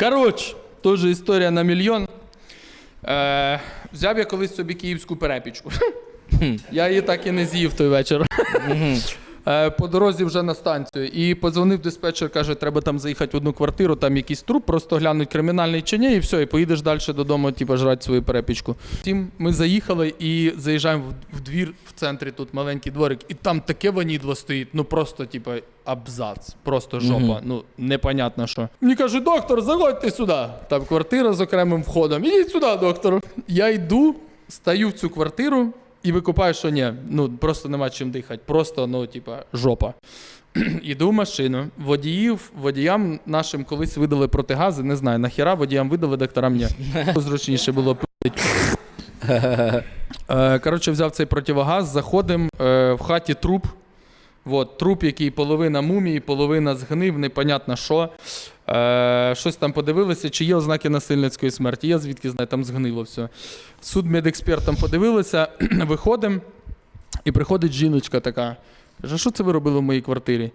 Коротше, теж історія на мільйон. Е, взяв я колись собі київську перепічку. Я її так і не з'їв той вечір. Е, По дорозі вже на станцію. І подзвонив диспетчер, каже, треба там заїхати в одну квартиру, там якийсь труп, просто глянуть кримінальний чи ні, і все, і поїдеш далі додому, типу, жрати свою перепічку. Втім, ми заїхали і заїжджаємо в, в двір в центрі, тут маленький дворик, і там таке ванідло стоїть, ну просто, типу, абзац, просто жопа. Ну, непонятно що. Мені кажуть, доктор, заходьте сюди. Там квартира з окремим входом. Ідіть сюди, доктор. Я йду, стаю в цю квартиру. І викупаю, що ні, ну просто нема чим дихати. Просто, ну, типа, жопа. Іду в машину. Водіїв, водіям нашим колись видали протигази, не знаю, нахіра водіям видали, докторам ні. Зручніше було пити. Е, Коротше, взяв цей противогаз, заходимо, е, в хаті труп. От, труп, який половина мумії, половина згнив, непонятно що. Е, щось там подивилися, чи є ознаки насильницької смерті. Я звідки знаю, там згнило все. Суд медекспертам подивилися, виходимо, і приходить жіночка така. Каже, що це ви робили в моїй квартирі?